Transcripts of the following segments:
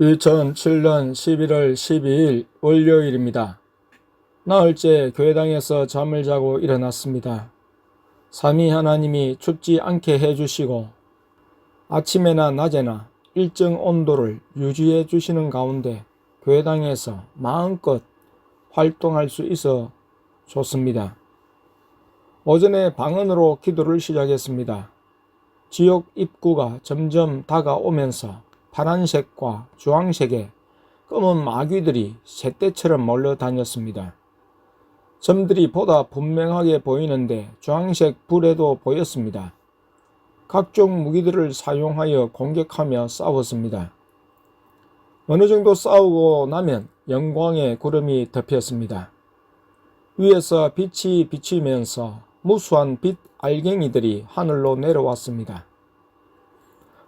2007년 11월 12일 월요일입니다. 나흘째 교회당에서 잠을 자고 일어났습니다. 삼위 하나님이 춥지 않게 해주시고 아침에나 낮에나 일정 온도를 유지해 주시는 가운데 교회당에서 마음껏 활동할 수 있어 좋습니다. 오전에 방언으로 기도를 시작했습니다. 지옥 입구가 점점 다가오면서 파란색과 주황색의 검은 마귀들이 새떼처럼 몰려다녔습니다. 점들이 보다 분명하게 보이는데 주황색 불에도 보였습니다. 각종 무기들을 사용하여 공격하며 싸웠습니다. 어느 정도 싸우고 나면 영광의 구름이 덮였습니다. 위에서 빛이 비치면서 무수한 빛 알갱이들이 하늘로 내려왔습니다.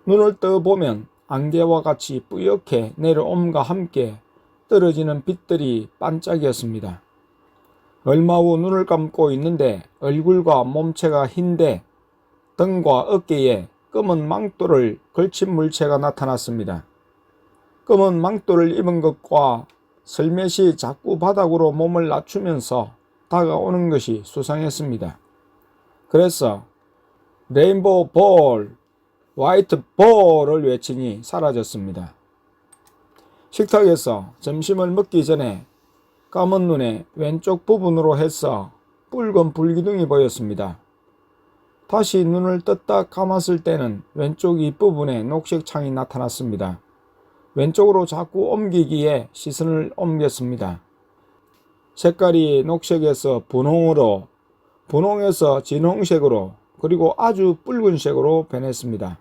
눈을 떠보면 안개와 같이 뿌옇게 내려옴과 함께 떨어지는 빛들이 반짝였습니다. 얼마 후 눈을 감고 있는데 얼굴과 몸체가 흰데 등과 어깨에 검은 망토를 걸친 물체가 나타났습니다. 검은 망토를 입은 것과 슬며시 자꾸 바닥으로 몸을 낮추면서 다가오는 것이 수상했습니다. 그래서 레인보우 볼 화이트 볼을 외치니 사라졌습니다. 식탁에서 점심을 먹기 전에 까만 눈에 왼쪽 부분으로 해서 붉은 불기둥이 보였습니다. 다시 눈을 떴다 감았을 때는 왼쪽 윗부분에 녹색 창이 나타났습니다. 왼쪽으로 자꾸 옮기기에 시선을 옮겼습니다. 색깔이 녹색에서 분홍으로, 분홍에서 진홍색으로, 그리고 아주 붉은색으로 변했습니다.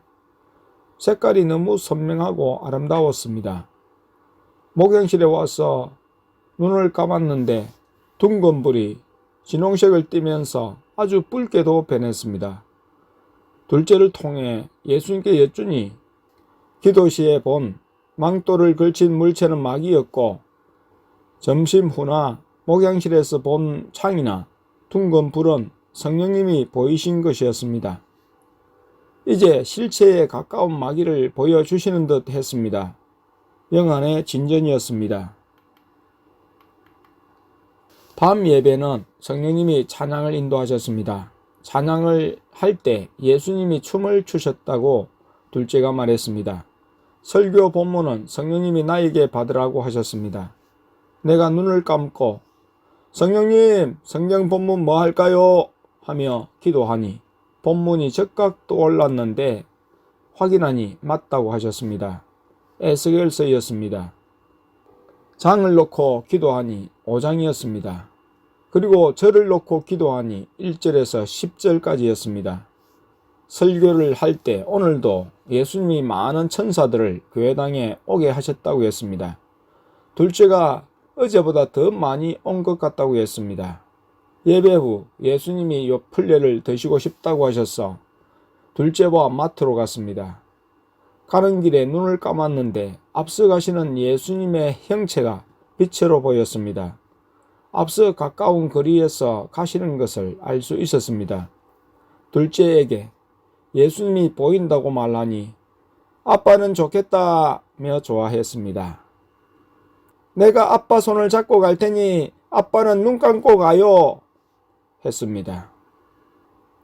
색깔이 너무 선명하고 아름다웠습니다. 목욕실에 와서 눈을 감았는데 둥근 불이 진홍색을 띠면서 아주 붉게도 변했습니다. 둘째를 통해 예수님께 여쭈니 기도 시에 본 망토를 걸친 물체는 마귀였고 점심 후나 목양실에서 본 창이나 둥근 불은 성령님이 보이신 것이었습니다. 이제 실체에 가까운 마귀를 보여주시는 듯 했습니다. 영안의 진전이었습니다. 밤 예배는 성령님이 찬양을 인도하셨습니다. 찬양을 할 때 예수님이 춤을 추셨다고 둘째가 말했습니다. 설교 본문은 성령님이 나에게 받으라고 하셨습니다. 내가 눈을 감고 성령님 성경 본문 뭐 할까요? 하며 기도하니 본문이 즉각 떠올랐는데 확인하니 맞다고 하셨습니다. 에스겔서였습니다. 장을 놓고 기도하니 5장이었습니다. 그리고 절을 놓고 기도하니 1절에서 10절까지였습니다. 설교를 할 때 오늘도 예수님이 많은 천사들을 교회당에 오게 하셨다고 했습니다. 둘째가 어제보다 더 많이 온 것 같다고 했습니다. 예배 후 예수님이 요 풀레를 드시고 싶다고 하셔서 둘째와 마트로 갔습니다. 가는 길에 눈을 감았는데 앞서 가시는 예수님의 형체가 빛으로 보였습니다. 앞서 가까운 거리에서 가시는 것을 알 수 있었습니다. 둘째에게 예수님이 보인다고 말하니 아빠는 좋겠다며 좋아했습니다. 내가 아빠 손을 잡고 갈 테니 아빠는 눈 감고 가요. 했습니다.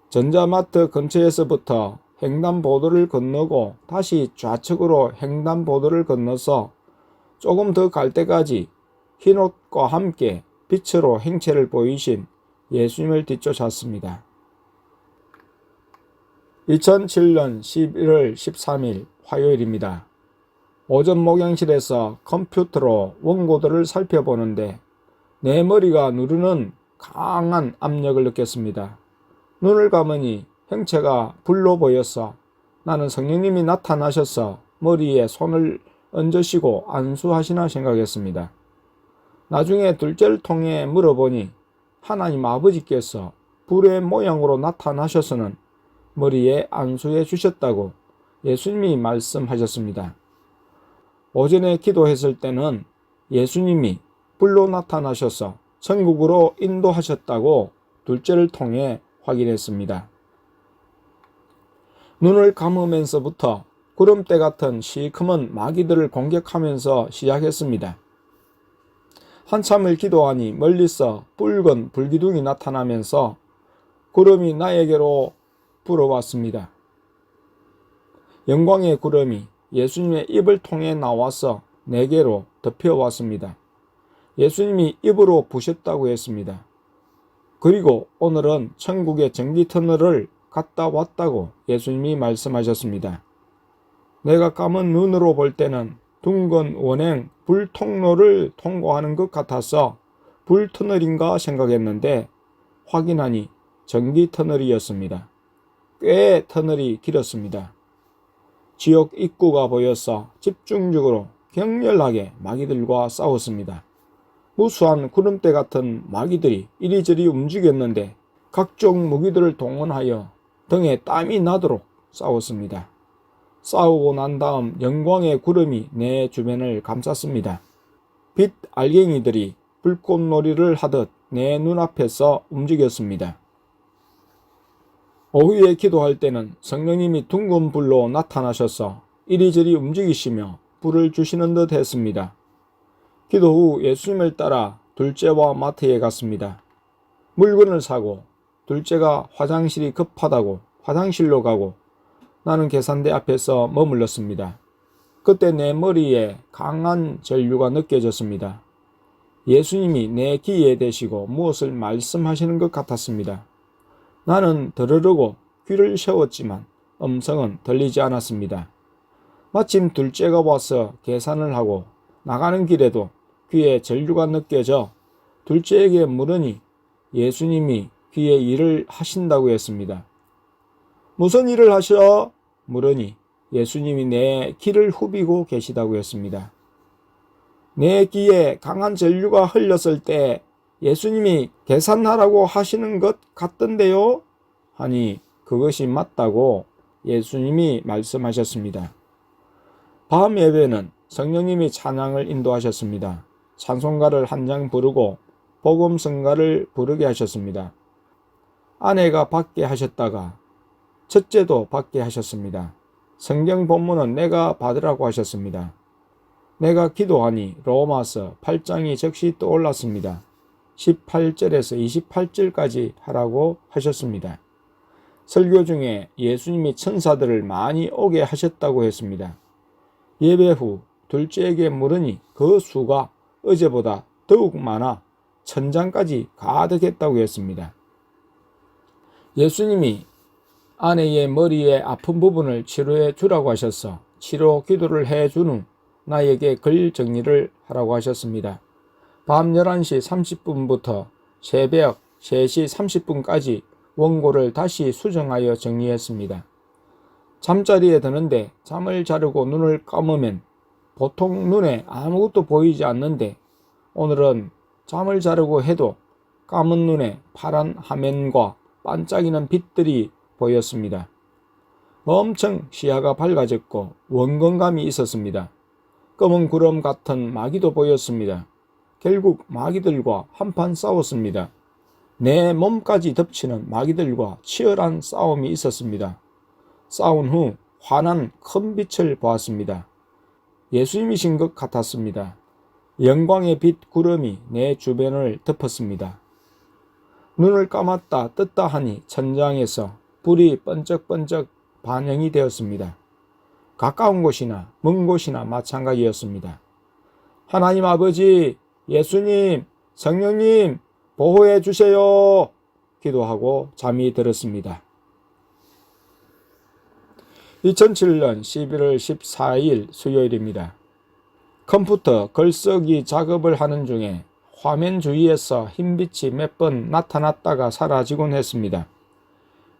전자마트 근처에서부터 횡단보도를 건너고 다시 좌측으로 횡단보도를 건너서 조금 더 갈 때까지 흰옷과 함께 빛으로 행체를 보이신 예수님을 뒤쫓았습니다. 2007년 11월 13일 화요일입니다. 오전 목양실에서 컴퓨터로 원고들을 살펴보는데 내 머리가 누르는 강한 압력을 느꼈습니다. 눈을 감으니 형체가 불로 보였어 나는 성령님이 나타나셔서 머리에 손을 얹으시고 안수하시나 생각했습니다. 나중에 둘째를 통해 물어보니 하나님 아버지께서 불의 모양으로 나타나셔서는 머리에 안수해 주셨다고 예수님이 말씀하셨습니다. 오전에 기도했을 때는 예수님이 불로 나타나셔서 천국으로 인도하셨다고 둘째를 통해 확인했습니다. 눈을 감으면서부터 구름대 같은 시커먼 마귀들을 공격하면서 시작했습니다. 한참을 기도하니 멀리서 붉은 불기둥이 나타나면서 구름이 나에게로 불어왔습니다. 영광의 구름이 예수님의 입을 통해 나와서 내게로 덮여왔습니다. 예수님이 입으로 부셨다고 했습니다. 그리고 오늘은 천국의 전기 터널을 갔다 왔다고 예수님이 말씀하셨습니다. 내가 감은 눈으로 볼 때는 둥근 원행 불통로를 통과하는 것 같아서 불터널인가 생각했는데 확인하니 전기 터널이었습니다. 꽤 터널이 길었습니다. 지옥 입구가 보여서 집중적으로 격렬하게 마귀들과 싸웠습니다. 무수한 구름대 같은 마귀들이 이리저리 움직였는데 각종 무기들을 동원하여 등에 땀이 나도록 싸웠습니다. 싸우고 난 다음 영광의 구름이 내 주변을 감쌌습니다. 빛 알갱이들이 불꽃놀이를 하듯 내 눈앞에서 움직였습니다. 오후에 기도할 때는 성령님이 둥근 불로 나타나셔서 이리저리 움직이시며 불을 주시는 듯 했습니다. 기도 후 예수님을 따라 둘째와 마트에 갔습니다. 물건을 사고 둘째가 화장실이 급하다고 화장실로 가고 나는 계산대 앞에서 머물렀습니다. 그때 내 머리에 강한 전류가 느껴졌습니다. 예수님이 내 귀에 대시고 무엇을 말씀하시는 것 같았습니다. 나는 들으려고 귀를 세웠지만 음성은 들리지 않았습니다. 마침 둘째가 와서 계산을 하고 나가는 길에도 귀에 전류가 느껴져 둘째에게 물으니 예수님이 귀에 일을 하신다고 했습니다. 무슨 일을 하셔? 물으니 예수님이 내 귀를 후비고 계시다고 했습니다. 내 귀에 강한 전류가 흘렸을 때 예수님이 계산하라고 하시는 것 같던데요? 하니 그것이 맞다고 예수님이 말씀하셨습니다. 밤 예배는 성령님이 찬양을 인도하셨습니다. 찬송가를 한 장 부르고 복음성가를 부르게 하셨습니다. 아내가 받게 하셨다가 첫째도 받게 하셨습니다. 성경 본문은 내가 받으라고 하셨습니다. 내가 기도하니 로마서 8장이 즉시 떠올랐습니다. 18절에서 28절까지 하라고 하셨습니다. 설교 중에 예수님이 천사들을 많이 오게 하셨다고 했습니다. 예배 후 둘째에게 물으니 그 수가 어제보다 더욱 많아 천장까지 가득했다고 했습니다. 예수님이 아내의 머리의 아픈 부분을 치료해 주라고 하셔서 치료 기도를 해 준 후 나에게 글 정리를 하라고 하셨습니다. 밤 11시 30분부터 새벽 3시 30분까지 원고를 다시 수정하여 정리했습니다. 잠자리에 드는데 잠을 자르고 눈을 감으면 보통 눈에 아무것도 보이지 않는데 오늘은 잠을 자르고 해도 감은 눈에 파란 화면과 반짝이는 빛들이 보였습니다. 엄청 시야가 밝아졌고 원건감이 있었습니다. 검은 구름 같은 마귀도 보였습니다. 결국 마귀들과 한판 싸웠습니다. 내 몸까지 덮치는 마귀들과 치열한 싸움이 있었습니다. 싸운 후 환한 큰 빛을 보았습니다. 예수님이신 것 같았습니다. 영광의 빛 구름이 내 주변을 덮었습니다. 눈을 감았다 떴다 하니 천장에서 불이 번쩍번쩍 반영이 되었습니다. 가까운 곳이나 먼 곳이나 마찬가지였습니다. 하나님 아버지, 예수님, 성령님, 보호해 주세요. 기도하고 잠이 들었습니다. 2007년 11월 14일 수요일입니다. 컴퓨터 글쓰기 작업을 하는 중에 화면 주위에서 흰빛이 몇 번 나타났다가 사라지곤 했습니다.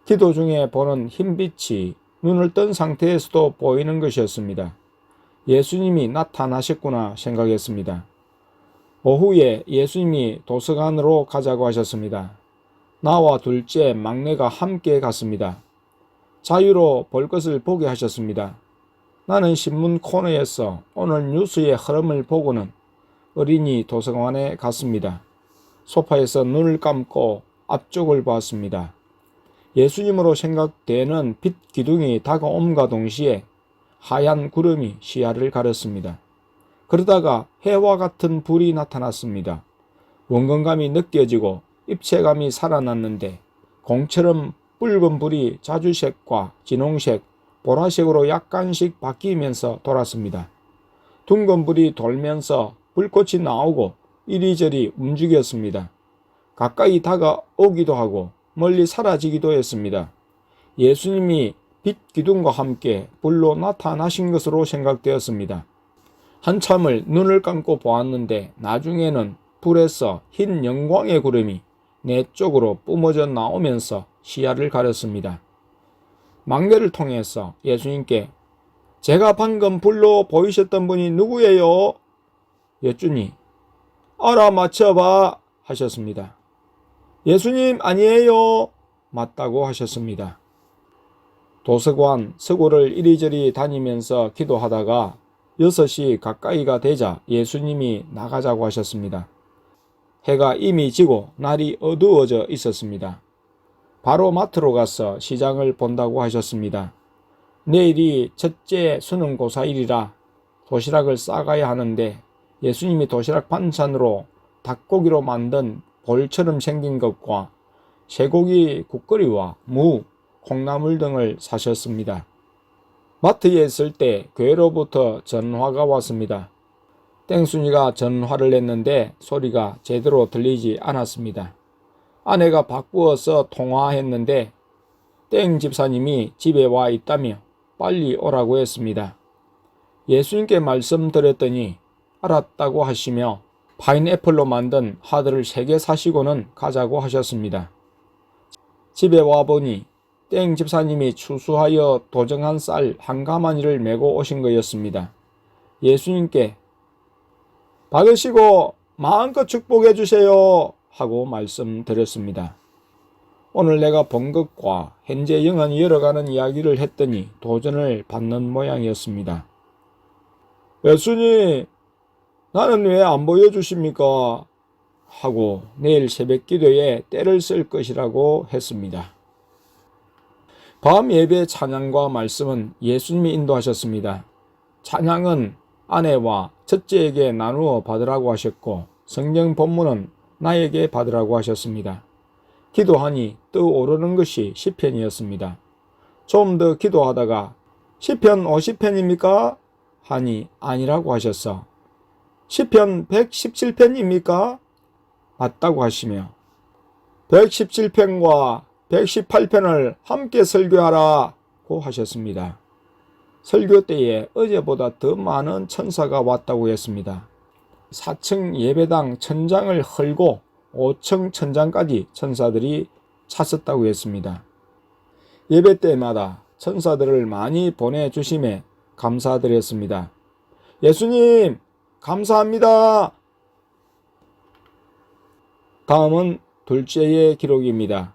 기도 중에 보는 흰빛이 눈을 뜬 상태에서도 보이는 것이었습니다. 예수님이 나타나셨구나 생각했습니다. 오후에 예수님이 도서관으로 가자고 하셨습니다. 나와 둘째 막내가 함께 갔습니다. 자유로 볼 것을 보게 하셨습니다. 나는 신문 코너에서 오늘 뉴스의 흐름을 보고는 어린이 도서관에 갔습니다. 소파에서 눈을 감고 앞쪽을 보았습니다. 예수님으로 생각되는 빛 기둥이 다가옴과 동시에 하얀 구름이 시야를 가렸습니다. 그러다가 해와 같은 불이 나타났습니다. 원건감이 느껴지고 입체감이 살아났는데 공처럼 붉은 불이 자주색과 진홍색, 보라색으로 약간씩 바뀌면서 돌았습니다. 둥근 불이 돌면서 불꽃이 나오고 이리저리 움직였습니다. 가까이 다가오기도 하고 멀리 사라지기도 했습니다. 예수님이 빛 기둥과 함께 불로 나타나신 것으로 생각되었습니다. 한참을 눈을 감고 보았는데 나중에는 불에서 흰 영광의 구름이 내 쪽으로 뿜어져 나오면서 시야를 가렸습니다. 망대를 통해서 예수님께 제가 방금 불로 보이셨던 분이 누구예요? 여쭈니 알아맞혀봐 하셨습니다. 예수님 아니에요. 맞다고 하셨습니다. 도서관 서고를 이리저리 다니면서 기도하다가 6시 가까이가 되자 예수님이 나가자고 하셨습니다. 해가 이미 지고 날이 어두워져 있었습니다. 바로 마트로 가서 시장을 본다고 하셨습니다. 내일이 첫째 수능고사일이라 도시락을 싸가야 하는데 예수님이 도시락 반찬으로 닭고기로 만든 볼처럼 생긴 것과 쇠고기 국거리와 무, 콩나물 등을 사셨습니다. 마트에 있을 때 교회로부터 전화가 왔습니다. 땡순이가 전화를 했는데 소리가 제대로 들리지 않았습니다. 아내가 바꾸어서 통화했는데 땡 집사님이 집에 와 있다며 빨리 오라고 했습니다. 예수님께 말씀드렸더니 알았다고 하시며 파인애플로 만든 하드를 3개 사시고는 가자고 하셨습니다. 집에 와보니 땡 집사님이 추수하여 도정한 쌀 한 가마니를 메고 오신 거였습니다. 예수님께 받으시고 마음껏 축복해 주세요 하고 말씀드렸습니다. 오늘 내가 본 것과 현재 영안이 열어가는 이야기를 했더니 도전을 받는 모양이었습니다. 예수님, 나는 왜 안 보여주십니까? 하고 내일 새벽 기도에 때를 쓸 것이라고 했습니다. 밤 예배 찬양과 말씀은 예수님이 인도하셨습니다. 찬양은 아내와 첫째에게 나누어 받으라고 하셨고 성경 본문은 나에게 받으라고 하셨습니다. 기도하니 떠오르는 것이 시편이었습니다. 좀 더 기도하다가 시편 50편입니까? 하니 아니라고 하셨어. 시편 117편입니까? 맞다고 하시며 117편과 118편을 함께 설교하라고 하셨습니다. 설교 때에 어제보다 더 많은 천사가 왔다고 했습니다. 4층 예배당 천장을 헐고 5층 천장까지 천사들이 찼었다고 했습니다. 예배 때마다 천사들을 많이 보내주심에 감사드렸습니다. 예수님, 감사합니다. 다음은 둘째의 기록입니다.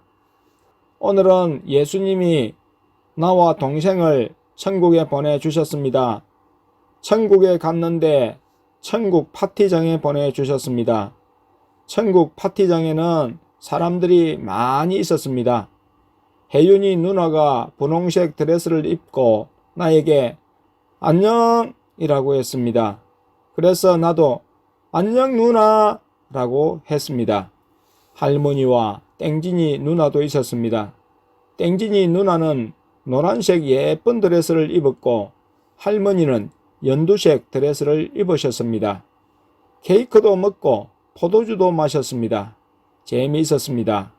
오늘은 예수님이 나와 동생을 천국에 보내주셨습니다. 천국에 갔는데 천국 파티장에 보내주셨습니다. 천국 파티장에는 사람들이 많이 있었습니다. 혜윤이 누나가 분홍색 드레스를 입고 나에게 안녕 이라고 했습니다. 그래서 나도 안녕 누나 라고 했습니다. 할머니와 땡진이 누나도 있었습니다. 땡진이 누나는 노란색 예쁜 드레스를 입었고 할머니는 연두색 드레스를 입으셨습니다. 케이크도 먹고 포도주도 마셨습니다. 재미있었습니다.